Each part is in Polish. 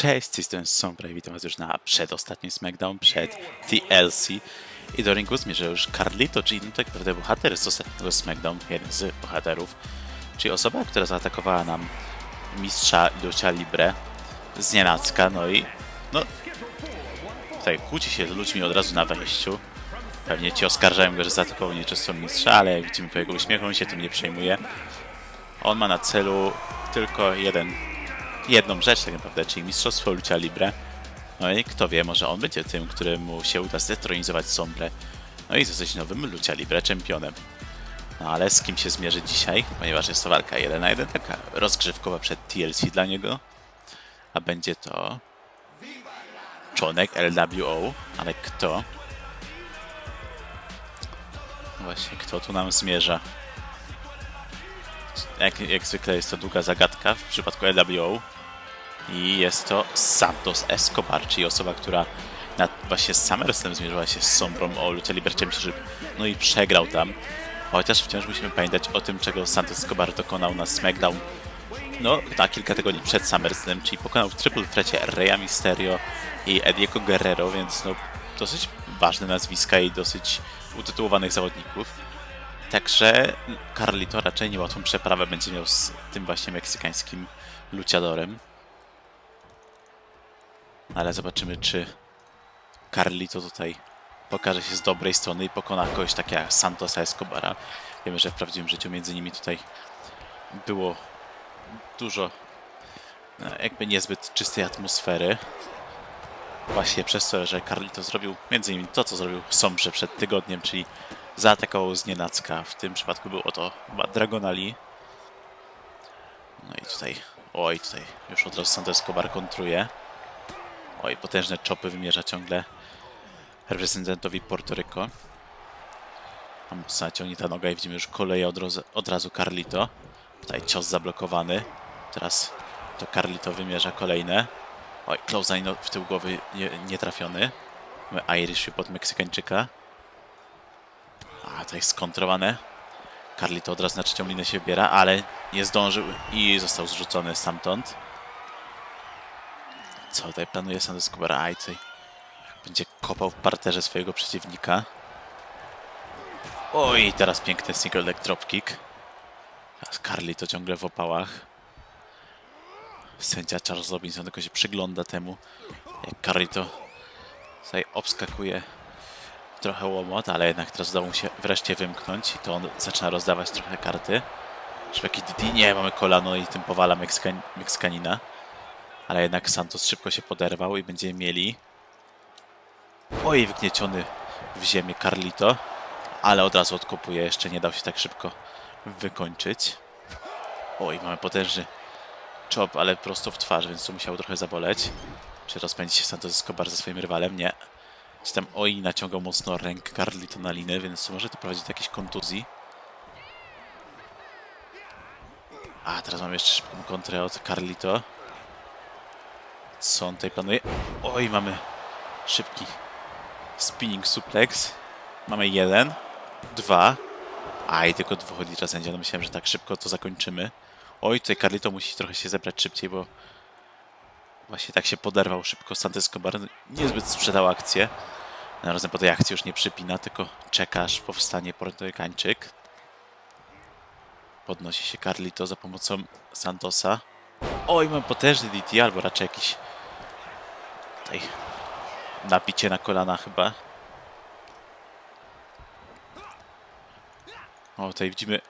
Cześć, z tej strony Sombra i witam was już na przedostatnim SmackDown, przed TLC. I do ringu zmierza już Carlito, czyli no tak naprawdę bohater z ostatniego SmackDown, jeden z bohaterów. Czyli osoba, która zaatakowała nam mistrza Lucia Libre z nienacka, no i no tutaj kłóci się z ludźmi od razu na wejściu. Pewnie ci oskarżają go, że zaatakował nieczystą mistrza, ale jak widzimy po jego uśmiechu, on się tym nie przejmuje. On ma na celu tylko jeden jedną rzecz tak naprawdę, czyli Mistrzostwo Lucia Libre. No i kto wie, może on będzie tym, któremu się uda zdetronizować Sombre. No i zostać nowym Lucia Libre czempionem. No ale z kim się zmierzy dzisiaj? Ponieważ jest to walka 1 na 1, taka rozgrzewkowa przed TLC dla niego. A będzie to członek LWO, ale kto? Właśnie, kto tu nam zmierza? Jak, jak zwykle jest to długa zagadka w przypadku LWO. I jest to Santos Escobar, czyli osoba, która na właśnie z SummerSlam zmierzyła się z Sombrą o Lucha Libre Championship, no i przegrał tam. Chociaż wciąż musimy pamiętać o tym, czego Santos Escobar dokonał na SmackDown no, na kilka tygodni przed SummerSlam, czyli pokonał w triple threacie Raya Mysterio i Ediego Guerrero, więc no, dosyć ważne nazwiska i dosyć utytułowanych zawodników. Także Carlito raczej niełatwą przeprawę będzie miał z tym właśnie meksykańskim luciadorem. Ale zobaczymy, czy Carlito tutaj pokaże się z dobrej strony i pokona kogoś takiego jak Santosa Escobara. Wiemy, że w prawdziwym życiu między nimi tutaj było dużo no, jakby niezbyt czystej atmosfery. Właśnie przez to, że Carlito zrobił między innymi to, co zrobił Sombrze przed tygodniem, czyli zaatakował z nienacka. W tym przypadku było to chyba Dragon Lee. No i tutaj, oj, tutaj już od razu Santos Escobar kontruje. Oj, potężne czopy wymierza ciągle reprezentantowi Puerto Rico. A mocno ciągnie ta noga i widzimy już koleje od, od razu Carlito. Tutaj cios zablokowany. Teraz to Carlito wymierza kolejne. Oj, close w tył głowy nie, nie trafiony. Mamy Irish pod Meksykańczyka. A, tutaj skontrowane. Carlito od razu na trzecią się wybiera, ale nie zdążył i został zrzucony stamtąd. Co tutaj planuje Santos Escobar? Aj, tutaj będzie kopał w parterze swojego przeciwnika. Oj, teraz piękny single leg dropkick. Carlito ciągle w opałach. Sędzia Charles Robinson tylko się przygląda temu, jak Carlito tutaj obskakuje trochę łomot, ale jednak teraz udało mu się wreszcie wymknąć i to on zaczyna rozdawać trochę karty. Szweki Didi, nie, mamy kolano i tym powala Meksykan Meksykanina. Ale jednak Santos szybko się poderwał i będziemy mieli... Oj, wgnieciony w ziemię Carlito. Ale od razu odkopuje, jeszcze nie dał się tak szybko wykończyć. Oj, mamy potężny chop, ale prosto w twarz, więc to musiało trochę zaboleć. Czy rozpędzi się Santos Escobar ze swoim rywalem? Nie. Czy tam oj, naciągał mocno rękę Carlito na linę, więc może doprowadzić do jakiejś kontuzji. A, teraz mamy jeszcze szybką kontrę od Carlito. Co on tutaj planuje? Oj, mamy szybki spinning suplex. Mamy jeden, dwa. Aj, tylko dwóch odlicza sędzia. No myślałem, że tak szybko to zakończymy. Oj, tutaj Carlito musi trochę się zebrać szybciej, bo właśnie tak się poderwał szybko Santos Escobar. Niezbyt sprzedał akcję. Na razem po tej akcji już nie przypina, tylko czeka aż powstanie Portorykańczyk. Podnosi się Carlito za pomocą Santosa. Oj, mam potężny DT, albo raczej jakiś tutaj napicie na kolana chyba. O, tutaj widzimy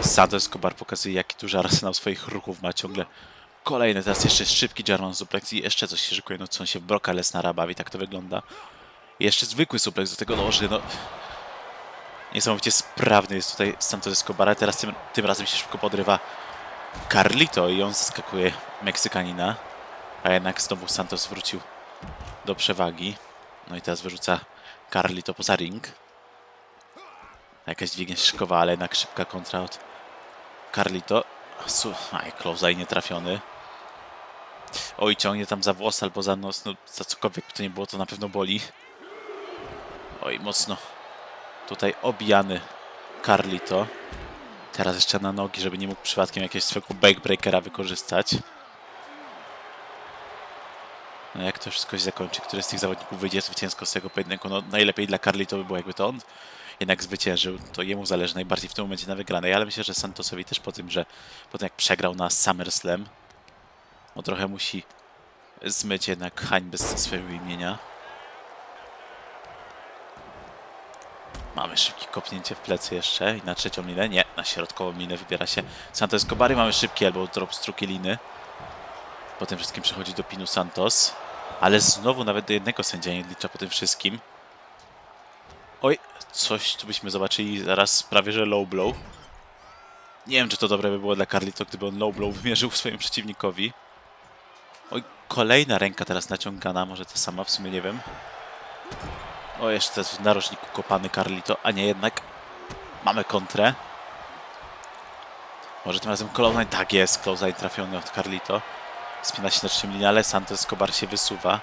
Santos Escobar pokazuje jaki duży arsenał swoich ruchów ma ciągle. Kolejny, teraz jeszcze szybki German suplex i jeszcze coś się szykuje, no co on się w Broka Lesnara bawi, tak to wygląda. Jeszcze zwykły suplex do tego noży, no... Niesamowicie sprawny jest tutaj Santos Escobar, teraz tym, tym razem się szybko podrywa Carlito i on zaskakuje Meksykanina. A jednak znowu Santos wrócił do przewagi. No i teraz wyrzuca Carlito poza ring. Jakaś dźwignia się szykowała, ale jednak szybka kontra od Carlito. Aj, close nie trafiony. Oj, ciągnie tam za włos albo za nos, no za cokolwiek by to nie było, to na pewno boli. Oj, mocno tutaj obijany Carlito. Teraz jeszcze na nogi, żeby nie mógł przypadkiem jakiegoś swojego backbreakera wykorzystać. No jak to wszystko się zakończy, który z tych zawodników wyjdzie zwycięsko z tego pojedynku, no najlepiej dla Carli to by było jakby to on jednak zwyciężył, to jemu zależy najbardziej w tym momencie na wygranej, ale myślę, że Santosowi też po tym, że po tym jak przegrał na SummerSlam, no trochę musi zmyć jednak hańbę ze swojego imienia. Mamy szybkie kopnięcie w plecy jeszcze i na trzecią linę, nie, na środkową linę wybiera się Santos Escobar mamy szybki elbow drop z drugiej liny. Po tym wszystkim przechodzi do Pinu Santos, ale znowu nawet do jednego sędzia nie odlicza po tym wszystkim. Oj, coś tu byśmy zobaczyli zaraz prawie, że low blow. Nie wiem, czy to dobre by było dla Carlito, gdyby on low blow wymierzył swojemu przeciwnikowi. Oj, kolejna ręka teraz naciągana, może ta sama, w sumie nie wiem. O, jeszcze w narożniku kopany Carlito, a nie jednak. Mamy kontrę. Może tym razem Clothesline, tak jest, Clothesline trafiony od Carlito. Spina się na trzecią linię, ale Santos Escobar się wysuwa.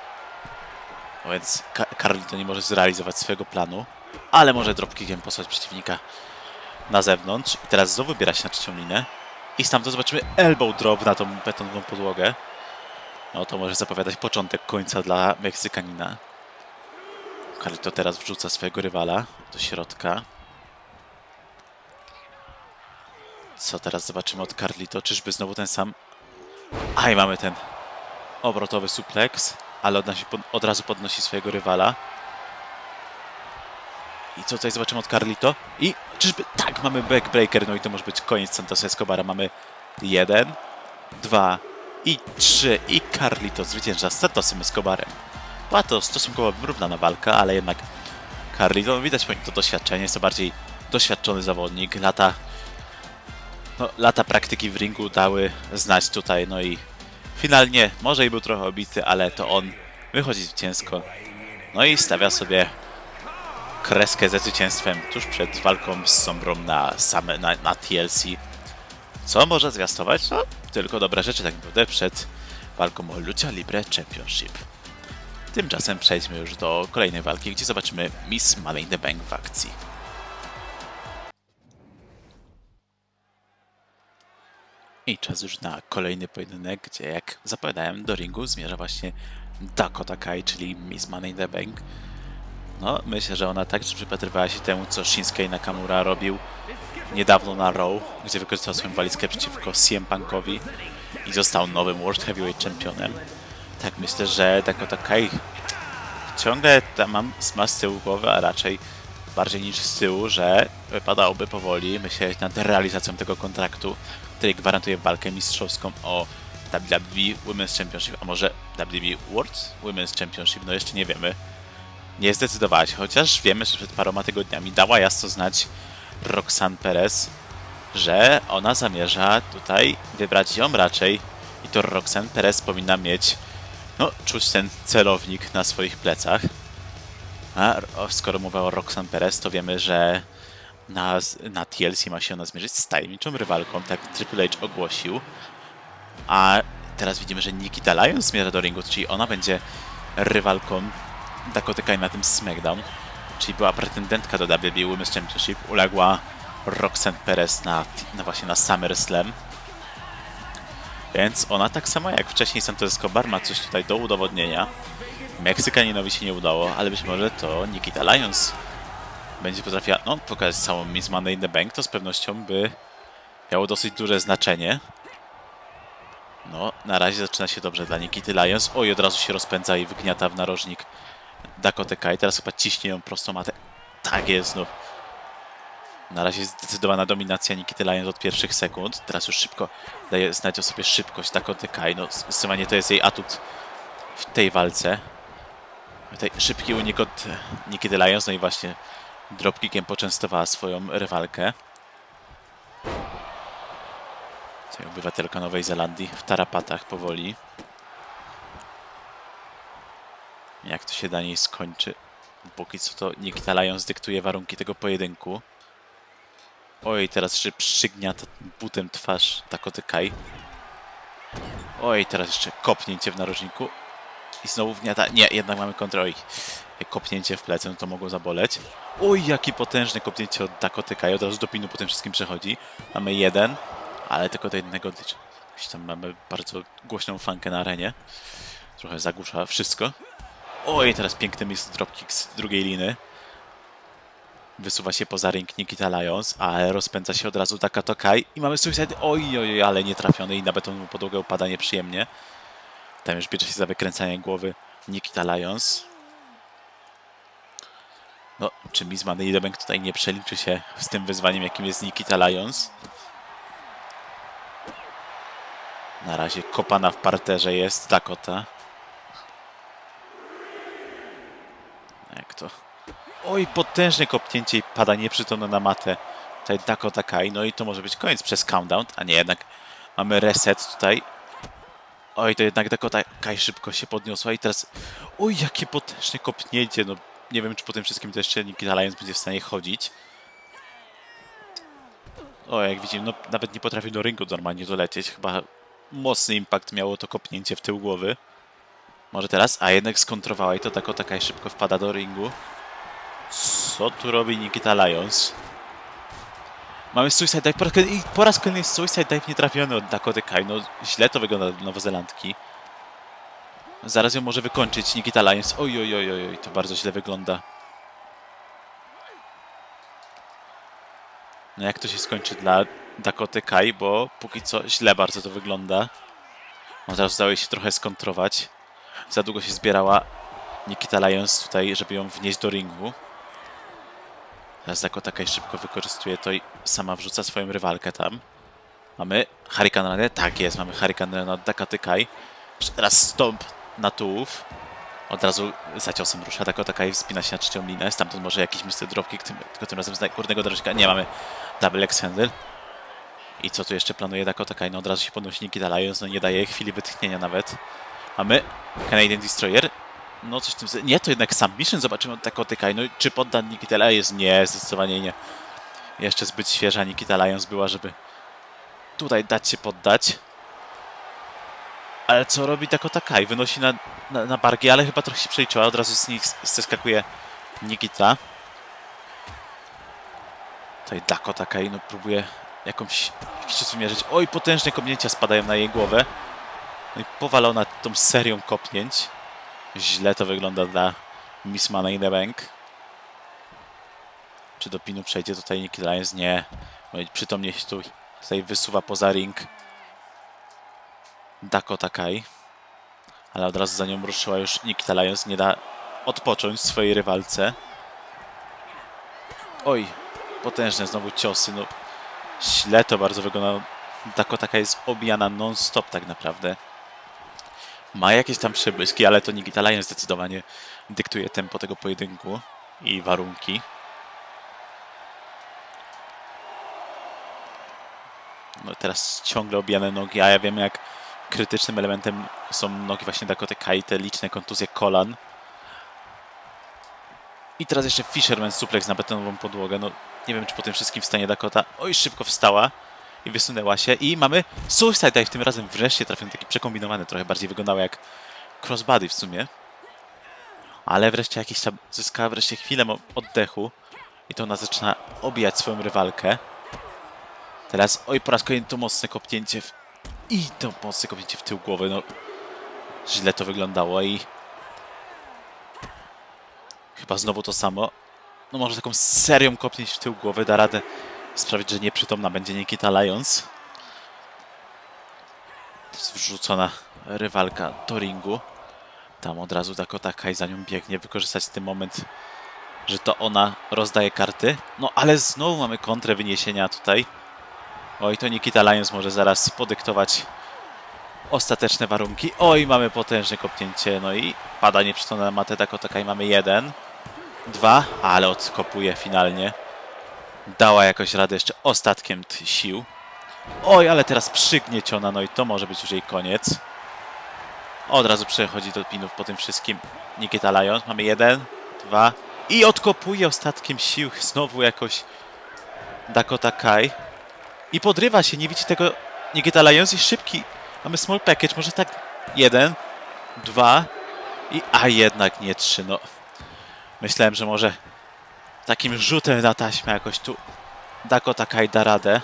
No więc Carlito nie może zrealizować swojego planu, ale może dropkickiem posłać przeciwnika na zewnątrz. I teraz znowu wybiera się na trzecią linę. I stamtąd zobaczymy elbow drop na tą betonową podłogę. No to może zapowiadać początek końca dla Meksykanina. Carlito teraz wrzuca swojego rywala do środka. Co teraz zobaczymy od Carlito? Czyżby znowu ten sam... Aj, mamy ten obrotowy suplex, ale od, od, razu podnosi swojego rywala. I co tutaj zobaczymy od Carlito? I czyżby... Tak, mamy backbreaker, no i to może być koniec Santosa Escobara. Mamy jeden, dwa i trzy. I Carlito zwycięża z Santosem Escobarem. Była to stosunkowo wyrównana walka, ale jednak Carlito, no widać po nim to doświadczenie, jest to bardziej doświadczony zawodnik. Lata, no, lata praktyki w ringu dały znać tutaj, no i finalnie może i był trochę obity, ale to on wychodzi zwycięsko. No i stawia sobie kreskę ze zwycięstwem tuż przed walką z Sombrą na, same, na, na TLC. Co może zwiastować? No, tylko dobre rzeczy tak naprawdę przed walką o Lucha Libre Championship. Tymczasem przejdźmy już do kolejnej walki, gdzie zobaczymy Miss Money in the Bank w akcji. I czas już na kolejny pojedynek, gdzie jak zapowiadałem do ringu zmierza właśnie Dakota Kai, czyli Miss Money in the Bank. No, myślę, że ona także przypatrywała się temu, co Shinsuke Nakamura robił niedawno na Raw, gdzie wykorzystał swoją walizkę przeciwko CM Punkowi i został nowym World Heavyweight Championem. Tak, myślę, że Dakota Kai ciągle mam ma z tyłu głowy, a raczej bardziej niż z tyłu, że wypadałoby powoli myśleć nad realizacją tego kontraktu, który gwarantuje walkę mistrzowską o WWE Women's Championship, a może WWE World Women's Championship, no jeszcze nie wiemy. Nie zdecydowałaś, chociaż wiemy, że przed paroma tygodniami dała jasno znać Roxanne Perez, że ona zamierza tutaj wybrać ją raczej i to Roxanne Perez powinna mieć, no, czuć ten celownik na swoich plecach. A skoro mowa o Roxanne Perez, to wiemy, że na, na TLC ma się ona zmierzyć z tajemniczą rywalką, tak Triple H ogłosił. A teraz widzimy, że Nikita Lyons zmierza do ringu, czyli ona będzie rywalką Dakota Kai na tym SmackDown, czyli była pretendentka do WWE Women's Championship, uległa Roxanne Perez na, na właśnie na SummerSlam. Więc ona tak samo jak wcześniej Santos Escobar ma coś tutaj do udowodnienia. Meksykaninowi się nie udało, ale być może to Nikita Lyons będzie potrafiła no, pokazać całą Miss Money in the Bank, to z pewnością by miało dosyć duże znaczenie. No, na razie zaczyna się dobrze dla Nikity Lyons. Oj, od razu się rozpędza i wygniata w narożnik Dakota Kai. Teraz chyba ciśnie ją prostą matę. Tak jest, no. Na razie zdecydowana dominacja Nikity Lyons od pierwszych sekund. Teraz już szybko daje znać o sobie szybkość Dakota Kai. No, zdecydowanie to jest jej atut w tej walce. Tutaj szybki unik od Nikity Lyons, no i właśnie dropkickiem poczęstowała swoją rywalkę. Tutaj obywatelka Nowej Zelandii w tarapatach powoli. Jak to się dla niej skończy? Póki co to Nikita Lyons dyktuje warunki tego pojedynku. Oj, teraz jeszcze przygniata butem twarz Dakoty Kai. Oj, teraz jeszcze kopnięcie w narożniku. I znowu wgniata. Nie, jednak mamy kontrolę. Kopnięcie w plecy, no to mogło zaboleć. Oj, jaki potężne kopnięcie od Dakoty. Od razu do pinu po tym wszystkim przechodzi. Mamy jeden, ale tylko do jednego odlicza. Tam mamy bardzo głośną fankę na arenie. trochę zagłusza wszystko. Oj, teraz piękny miss dropkick z drugiej liny. Wysuwa się poza ring Nikita Lyons, ale rozpędza się od razu Taka Tokai i mamy suicide. Oj, oj, ale nie trafiony i na betonową podłogę upada nieprzyjemnie. Tam już bierze się za wykręcanie głowy Nikita Lyons. No, czy Miss Money Bank tutaj nie przeliczy się z tym wyzwaniem, jakim jest Nikita Lyons? Na razie kopana w parterze jest Dakota. Jak to? Oj, potężne kopnięcie i pada nieprzytomna na matę. Tutaj Dakota Kai. No i to może być koniec przez countdown, a nie jednak mamy reset tutaj. Oj, to jednak Dakota Kai szybko się podniosła i teraz... Oj, jakie potężne kopnięcie. No, nie wiem, czy po tym wszystkim to jeszcze Nikita Lyons będzie w stanie chodzić. O, jak widzimy, no nawet nie potrafi do ringu normalnie dolecieć. Chyba mocny impact miało to kopnięcie w tył głowy. Może teraz? A jednak skontrowała i to Dakota Kai szybko wpada do ringu. Co tu robi Nikita Lyons? Mamy Suicide Dive. Po raz, i po raz kolejny jest Suicide Dive nietrafiony od Dakota Kai. No źle to wygląda dla Nowozelandki. Zaraz ją może wykończyć Nikita Lyons. Oj, oj, oj, oj, to bardzo źle wygląda. No jak to się skończy dla Dakoty Kai, bo póki co źle bardzo to wygląda. Od razu udało jej się trochę skontrować. Za długo się zbierała Nikita Lyons tutaj, żeby ją wnieść do ringu. Teraz Dakota Kai szybko wykorzystuje to i sama wrzuca swoją rywalkę tam. Mamy Hurricane Runner? Tak jest, mamy Hurricane Runner od. Jeszcze Teraz stomp na tułów. Od razu za ciosem rusza Dakota Kai, wspina się na trzecią linę. Stamtąd może jakiś Mr. Dropkick, tylko tym razem z górnego drożka. Nie, mamy Double X Handle. I co tu jeszcze planuje Dakota Kai? No od razu się podnosi Nikita Lyons, no nie daje chwili wytchnienia nawet. Mamy Canadian Destroyer. No coś w tym... Nie, to jednak Submission zobaczymy od Dakoty Kai. No czy podda Nikita Lyons? Nie, zdecydowanie nie. Jeszcze zbyt świeża Nikita Lyons była, żeby tutaj dać się poddać. Ale co robi Dakota Kai? Wynosi na, na, na bargi, ale chyba trochę się przeliczyła. Od razu z nich zeskakuje Nikita. Tutaj Dakota Kai no, próbuje jakąś, cios wymierzyć. Oj, potężne kopnięcia spadają na jej głowę. No i powalona tą serią kopnięć. Źle to wygląda dla Miss Money in the Bank. Czy do pinu przejdzie tutaj Nikita Lyons? Nie. Przytomnie się tu, tutaj wysuwa poza ring Dakota Kai. Ale od razu za nią ruszyła już Nikita Lyons. Nie da odpocząć swojej rywalce. Oj, potężne znowu ciosy. No, źle to bardzo wygląda. Dakota Kai jest obijana non-stop tak naprawdę. Ma jakieś tam przebłyski, ale to Nikita Lyons zdecydowanie dyktuje tempo tego pojedynku i warunki. No teraz ciągle obijane nogi, a ja wiem jak krytycznym elementem są nogi właśnie Dakoty Kai, te liczne kontuzje kolan. I teraz jeszcze Fisherman suplex na betonową podłogę. No nie wiem, czy po tym wszystkim wstanie Dakota. Oj, szybko wstała i wysunęła się. I mamy Suicide Dive, tym razem wreszcie trafiony, taki przekombinowany, trochę bardziej wyglądał jak crossbody w sumie. Ale wreszcie jakiś tam zyskała wreszcie chwilę oddechu. I to ona zaczyna obijać swoją rywalkę. Teraz, oj, po raz kolejny to mocne kopnięcie w... I to mocne kopnięcie w tył głowy, no... Źle to wyglądało i... Chyba znowu to samo. No może taką serią kopnięć w tył głowy da radę sprawić, że nieprzytomna będzie Nikita jest wrzucona rywalka do ringu. Tam od razu Dakota Kai za nią biegnie, wykorzystać ten moment, że to ona rozdaje karty. No ale znowu mamy kontrę wyniesienia tutaj. Oj, to Nikita Lyons może zaraz podyktować ostateczne warunki. Oj, mamy potężne kopnięcie, no i pada nieprzytomna na matę Dakota Kai. Mamy jeden, dwa, ale odkopuje finalnie. Dała jakoś radę jeszcze ostatkiem sił. Oj, ale teraz przygnieciona, no i to może być już jej koniec. Od razu przechodzi do pinów po tym wszystkim Nikita Lyons. Mamy jeden, dwa i odkopuje ostatkiem sił znowu jakoś Dakota Kai. I podrywa się, nie widzi tego Nikita Lyons i szybki. Mamy small package, może tak jeden, dwa i a jednak nie trzy, no. Myślałem, że może takim rzutem na taśmę jakoś tu Dakota Kai da radę.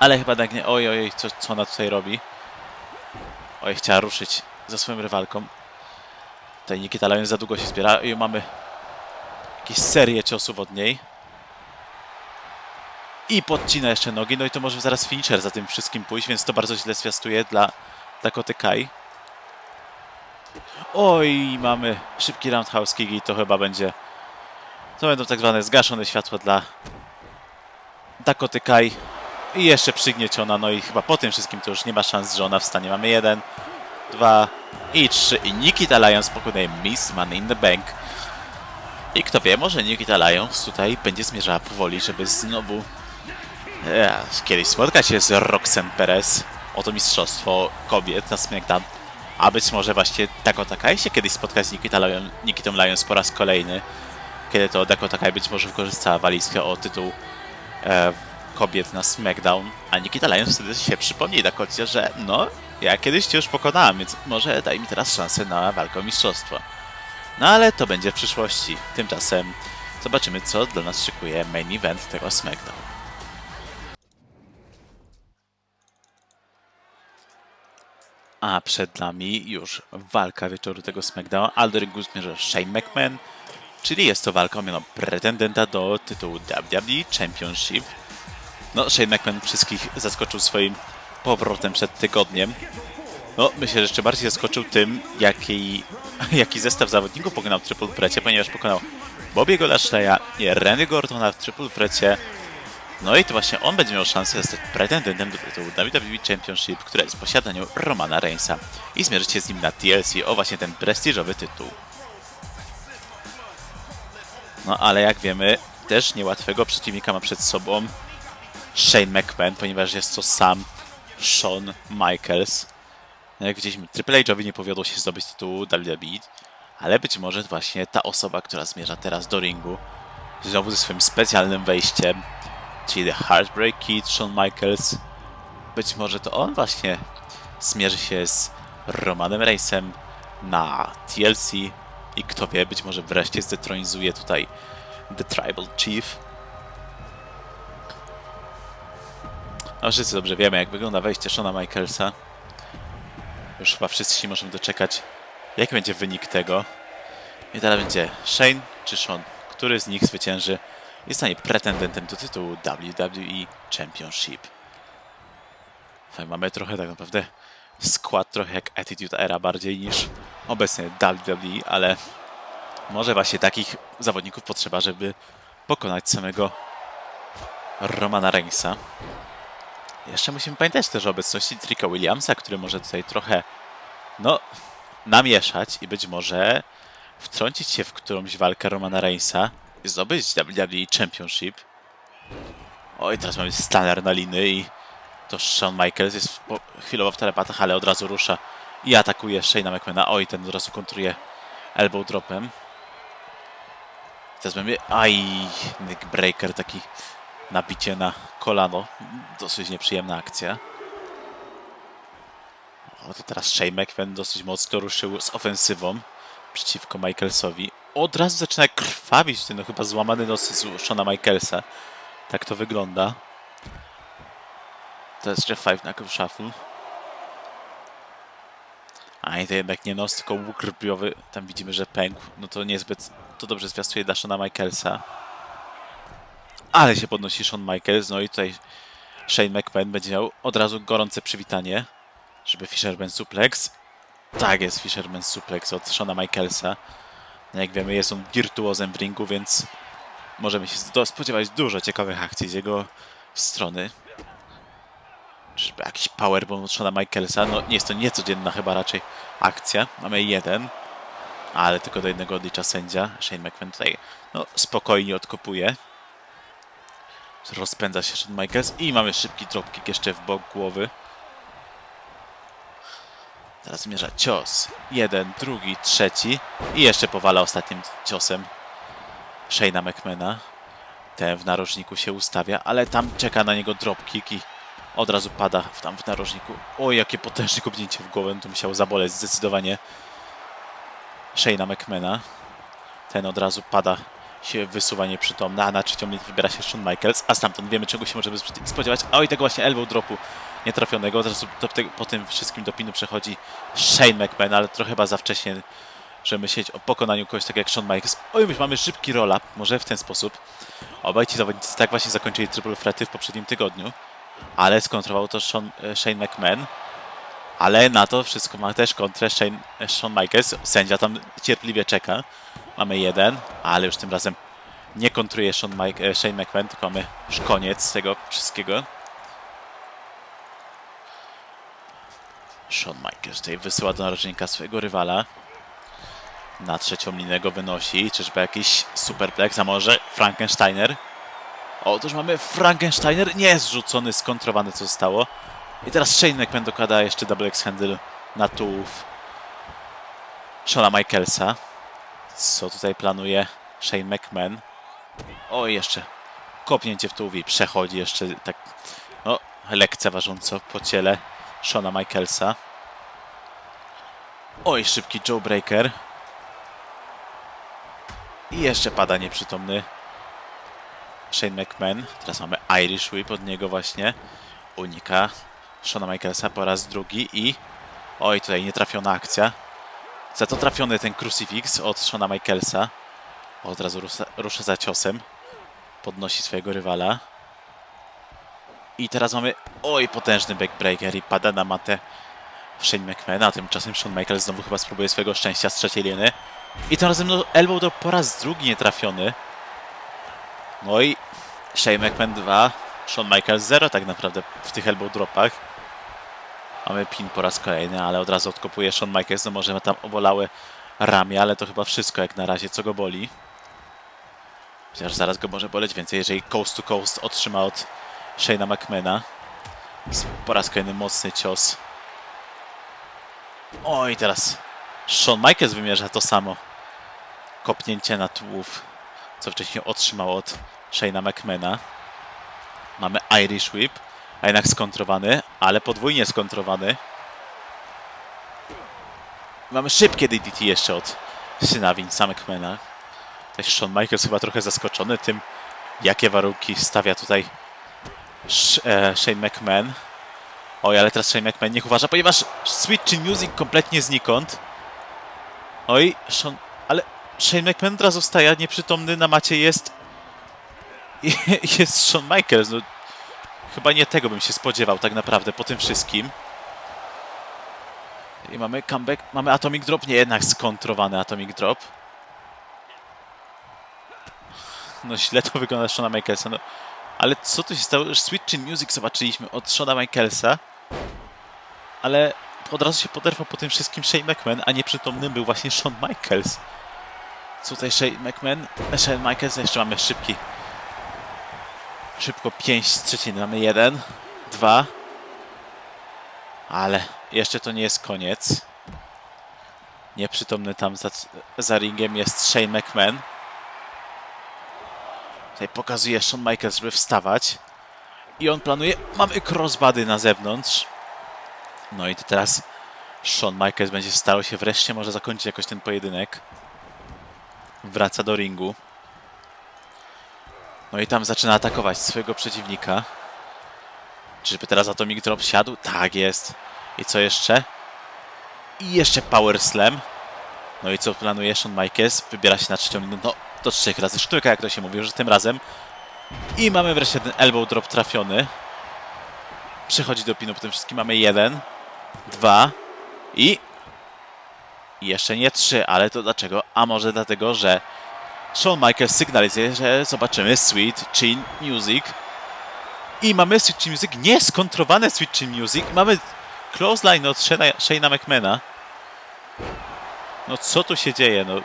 Ale chyba tak nie. Oj, oj, co, co ona tutaj robi? Oj, chciała ruszyć za swoją rywalką. Tutaj Nikita Lyons za długo się zbiera i mamy jakieś serię ciosów od niej. I podcina jeszcze nogi, no i to może zaraz finisher za tym wszystkim pójść, więc to bardzo źle zwiastuje dla Dakoty Kai. Oj, mamy szybki roundhouse kick i to chyba będzie... To będą tak zwane zgaszone światła dla Dakoty Kai. I jeszcze przygnieciona, no i chyba po tym wszystkim to już nie ma szans, że ona wstanie. Mamy jeden, dwa i trzy. I Nikita Lyons pokonuje Miss Money in the Bank. I kto wie, może Nikita Lyons tutaj będzie zmierzała powoli, żeby znowu e, kiedyś spotkać się z Roxanne Perez. Oto mistrzostwo kobiet na SmackDown. A być może właśnie Dakota Kai się kiedyś spotka z Nikita Lyon, Nikitą Lyons po raz kolejny. Kiedy to Dakota Kai być może wykorzystała walizkę o tytuł e, kobiet na SmackDown. A Nikita Lyons wtedy się przypomni Dakocie, że no, ja kiedyś cię już pokonałem, więc może daj mi teraz szansę na walkę o mistrzostwo. No ale to będzie w przyszłości. Tymczasem zobaczymy, co dla nas szykuje main event tego SmackDown. A przed nami już walka wieczoru tego SmackDown. Alder Gus mierzy Shane McMahon, czyli jest to walka o miano pretendenta do tytułu WWE Championship. No, Shane McMahon wszystkich zaskoczył swoim powrotem przed tygodniem. No, myślę, że jeszcze bardziej zaskoczył tym, jaki, jaki zestaw zawodników pokonał w Triple Threacie, ponieważ pokonał Bobby'ego Lashley'a i Randy Ortona w Triple Threacie. No i to właśnie on będzie miał szansę zostać pretendentem do tytułu WWE Championship, które jest w posiadaniu Romana Reignsa i zmierzyć się z nim na TLC o właśnie ten prestiżowy tytuł. No ale jak wiemy, też niełatwego przeciwnika ma przed sobą Shane McMahon, ponieważ jest to sam Shawn Michaels. No jak widzieliśmy, Triple H'owi nie powiodło się zdobyć tytułu WWE, ale być może właśnie ta osoba, która zmierza teraz do ringu, znowu ze swoim specjalnym wejściem, czyli The Heartbreak Kid, Shawn Michaels, być może to on właśnie zmierzy się z Romanem Reignsem na TLC i kto wie, być może wreszcie zdetronizuje tutaj The Tribal Chief. No wszyscy dobrze wiemy, jak wygląda wejście Shona Michaelsa. Już chyba wszyscy się możemy doczekać, jaki będzie wynik tego. I teraz będzie Shane czy Sean, który z nich zwycięży i stanie pretendentem do tytułu WWE Championship. Mamy trochę tak naprawdę skład trochę jak Attitude Era bardziej niż obecnie WWE, ale może właśnie takich zawodników potrzeba, żeby pokonać samego Romana Reignsa. Jeszcze musimy pamiętać też o obecności Tricka Williamsa, który może tutaj trochę no, namieszać i być może wtrącić się w którąś walkę Romana Reignsa i zdobyć WWE Championship. Oj, teraz mamy Stunner na liny i to Shawn Michaels jest chwilowo w telepatach, ale od razu rusza i atakuje Shane'a McMahona. Oj, ten od razu kontruje elbow dropem. Teraz mamy, aj, neck breaker, taki nabicie na kolano. Dosyć nieprzyjemna akcja. O, to teraz Shane McMahon dosyć mocno ruszył z ofensywą przeciwko Michaelsowi. Od razu zaczyna krwawić no, chyba złamany nos Shona Michaelsa. Tak to wygląda. Jest Jeff Five Knuckle Shuffle. A i to jednak nie nos, tylko łuk rybiowy. Tam widzimy, że pękł. No to niezbyt, to dobrze zwiastuje dla Shona Michaelsa. Ale się podnosi Shawn Michaels, no i tutaj Shane McMahon będzie miał od razu gorące przywitanie, żeby Fisherman Suplex. Tak jest Fisherman Suplex od Shona Michaelsa. No Jak wiemy, jest on wirtuozem w ringu, więc możemy się spodziewać dużo ciekawych akcji z jego strony. Czyżby jakiś powerbomb od Shona Michaelsa? No nie jest to niecodzienna chyba raczej akcja. Mamy jeden, ale tylko do jednego odlicza sędzia. Shane McMahon tutaj no, spokojnie odkopuje. Rozpędza się Shawn Michaels i mamy szybki dropkick jeszcze w bok głowy. Teraz zmierza cios. Jeden, drugi, trzeci. I jeszcze powala ostatnim ciosem Shane'a McMahona. Ten w narożniku się ustawia, ale tam czeka na niego dropkick i od razu pada tam w narożniku. O, jakie potężne kopnięcie w głowę. To musiało zaboleć zdecydowanie Shane'a McMahona. Ten od razu pada się wysuwa nieprzytomny, a na trzecią minutę wybiera się Shawn Michaels, a stamtąd wiemy czego się możemy spodziewać. Oj, tego właśnie elbow dropu nietrafionego. Od razu do, po tym wszystkim do pinu przechodzi Shane McMahon, ale trochę chyba za wcześnie, żeby myśleć o pokonaniu kogoś tak jak Shawn Michaels. Oj, my mamy szybki roll-up, może w ten sposób. Obaj ci zawodnicy tak właśnie zakończyli triple threaty w poprzednim tygodniu, ale skontrował to Shawn, e, Shane McMahon. Ale na to wszystko ma też kontrę Shane, e, Shawn Michaels. Sędzia tam cierpliwie czeka. Mamy jeden, ale już tym razem nie kontruje Shawn Mike, e, Shane McMahon, tylko mamy już koniec tego wszystkiego. Shawn Michaels tutaj wysyła do narożnika swojego rywala. Na trzecią linę go wynosi. Czyżby jakiś superplex, a może Frankensteiner? Otóż mamy Frankensteiner. Nie jest rzucony, skontrowany co zostało. I teraz Shane McMahon dokłada jeszcze double X handle na tułów Shona Michaelsa. Co tutaj planuje Shane McMahon? O, jeszcze kopnięcie w tułów i przechodzi jeszcze tak no, lekceważąco po ciele Shona Michaelsa. Oj, szybki Joe Breaker. I jeszcze pada nieprzytomny Shane McMahon. Teraz mamy Irish Whip od niego właśnie. Unika Shona Michaelsa po raz drugi i... Oj, tutaj nietrafiona akcja. Za to trafiony ten Crucifix od Shona Michaelsa. Od razu rusza, rusza za ciosem. Podnosi swojego rywala. I teraz mamy... Oj, potężny backbreaker i pada na matę Shane McMahon, a tymczasem Shawn Michaels znowu chyba spróbuje swojego szczęścia z trzeciej liny. I tym razem no, elbow to po raz drugi nietrafiony. No i Shane McMahon 2, Shawn Michaels 0 tak naprawdę w tych elbow dropach. Mamy pin po raz kolejny, ale od razu odkopuje Shawn Michaels, no może tam obolały ramię, ale to chyba wszystko jak na razie, co go boli. Chociaż zaraz go może boleć więcej, jeżeli coast to coast otrzyma od Shane'a McMahona. Po raz kolejny mocny cios. Oj, teraz Shawn Michaels wymierza to samo. Kopnięcie na tułów, co wcześniej otrzymał od Shane'a McMahona. Mamy Irish Whip, a jednak skontrowany, ale podwójnie skontrowany. Mamy szybkie DDT jeszcze od syna Vince'a McMahona. Też Shawn Michaels chyba trochę zaskoczony tym, jakie warunki stawia tutaj e, Shane McMahon. Oj, ale teraz Shane McMahon niech uważa, ponieważ Switch Music kompletnie znikąd. Oj, Sean, ale Shane razu wstaje, nieprzytomny na macie jest jest Shawn Michaels. No, chyba nie tego bym się spodziewał tak naprawdę po tym wszystkim. I mamy comeback, mamy Atomic Drop, nie jednak skontrowany Atomic Drop. No źle to wygląda Shona Michaelsa, no. Ale co tu się stało? Switch in Music zobaczyliśmy od Shona Michaelsa. Ale od razu się poderwał po tym wszystkim Shane McMahon, a nieprzytomnym był właśnie Shawn Michaels. Tutaj Shane McMahon? e, Shane Michaels, jeszcze mamy szybki. Szybko 5 z trzeciny. Mamy jeden, dwa. Ale jeszcze to nie jest koniec. Nieprzytomny tam za, za ringiem jest Shane McMahon. Tutaj pokazuje Shawn Michaels, żeby wstawać. I on planuje. Mamy crossbody na zewnątrz. No i to teraz Shawn Michaels będzie starał się wreszcie może zakończyć jakoś ten pojedynek. Wraca do ringu. No i tam zaczyna atakować swojego przeciwnika. Czyżby teraz Atomic Drop siadł? Tak jest. I co jeszcze? I jeszcze Power Slam. No i co planuje Shawn Michaels? Wybiera się na trzecią minutę. No, do trzech razy sztuka, jak to się mówi, że tym razem. I mamy wreszcie ten elbow drop trafiony. Przechodzi do pinu po tym wszystkim. Mamy jeden, dwa i... jeszcze nie trzy, ale to dlaczego? A może dlatego, że Shawn Michaels sygnalizuje, że zobaczymy Sweet Chin Music. I mamy Sweet Chin Music, nie skontrowane Sweet Chin Music. Mamy close line od Shayna McMahona. No co tu się dzieje? No.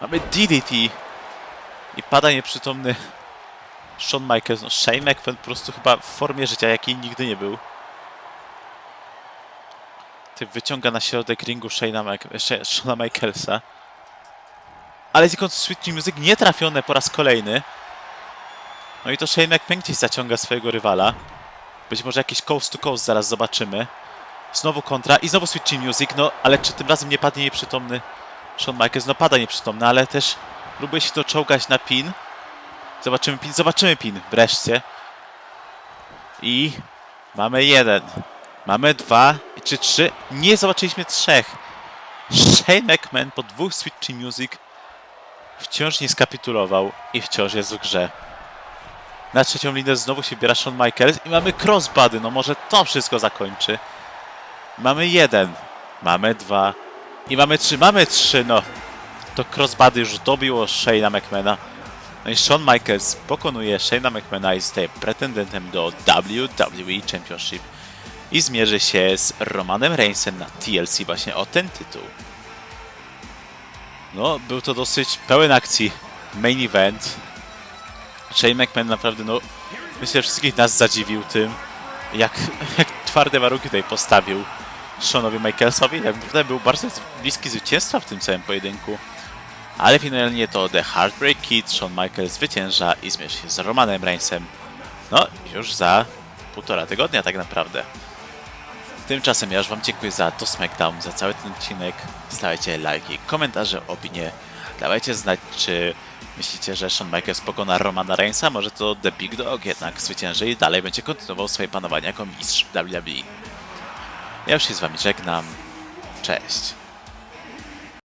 Mamy DDT. I pada nieprzytomny Shawn Michaels. No Shane McMahon po prostu chyba w formie życia, jakiej nigdy nie był. Ty wyciąga na środek ringu Shona Michaelsa. Ale znikąd Sweet Music nie trafione po raz kolejny. No i to Shane McMahon gdzieś zaciąga swojego rywala. Być może jakiś coast to coast zaraz zobaczymy. Znowu kontra i znowu Sweet Music, no ale czy tym razem nie padnie nieprzytomny Shawn Michaels? No pada nieprzytomny, ale też próbuje się to czołgać na pin. Zobaczymy pin, zobaczymy pin wreszcie. I mamy jeden. Mamy dwa czy trzy. Nie zobaczyliśmy trzech. Shane McMahon po dwóch Switch Music wciąż nie skapitulował i wciąż jest w grze. Na trzecią linię znowu się biera Shawn Michaels i mamy crossbody. No może to wszystko zakończy. Mamy jeden. Mamy dwa. I mamy trzy. Mamy trzy, no. To crossbody już dobiło Shane'a McMahona. No i Shawn Michaels pokonuje Shane'a McMahona i zostaje pretendentem do WWE Championship i zmierzy się z Romanem Reignsem na TLC właśnie o ten tytuł. No, był to dosyć pełen akcji main event. Shane McMahon naprawdę, no, myślę, że wszystkich nas zadziwił tym, jak, jak twarde warunki tutaj postawił Shawonowi Michaelsowi. Tak naprawdę był bardzo bliski zwycięstwa w tym całym pojedynku. Ale finalnie to The Heartbreak Kid, Shawn Michaels zwycięża i zmierzy się z Romanem Reignsem. No, już za półtora tygodnia tak naprawdę. Tymczasem ja już Wam dziękuję za to SmackDown, za cały ten odcinek. Stawajcie lajki, komentarze, opinie. Dawajcie znać, czy myślicie, że Shawn Michaels pokona Romana Reignsa. Może to The Big Dog jednak zwycięży i dalej będzie kontynuował swoje panowanie jako mistrz WWE. Ja już się z Wami żegnam. Cześć.